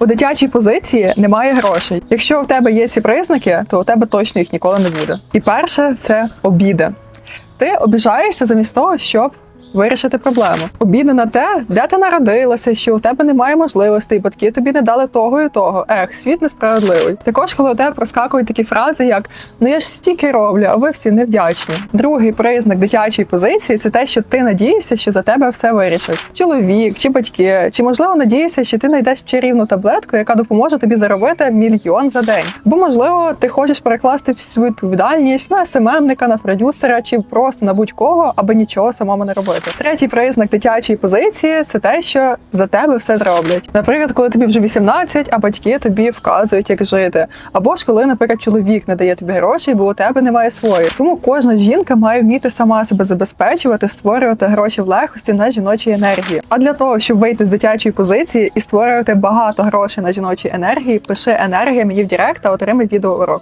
У дитячій позиції немає грошей. Якщо в тебе є ці признаки, то у тебе точно їх ніколи не буде. І перше це обіди. Ти обіжаєшся замість того, щоб вирішити проблему. Обіди на те, де ти народилася, що у тебе немає можливостей, батьки тобі не дали того і того. Ех, світ несправедливий. Також, коли у тебе проскакують такі фрази, як ну я ж стільки роблю, а ви всі невдячні. Другий признак дитячої позиції це те, що ти надієшся, що за тебе все вирішать. Чоловік чи батьки, чи можливо надієшся, що ти знайдеш чарівну таблетку, яка допоможе тобі заробити мільйон за день. Бо можливо, ти хочеш перекласти всю відповідальність на СММника, на продюсера чи просто на будь-кого, аби нічого самому не робити. Третій признак дитячої позиції це те, що за тебе все зроблять. Наприклад, коли тобі вже 18, а батьки тобі вказують, як жити. Або ж коли, наприклад, чоловік не дає тобі грошей, бо у тебе немає своїх. Тому кожна жінка має вміти сама себе забезпечувати, створювати гроші в легкості на жіночій енергії. А для того, щоб вийти з дитячої позиції і створювати багато грошей на жіночій енергії, пиши енергія мені в Директ та отримай відеоурок.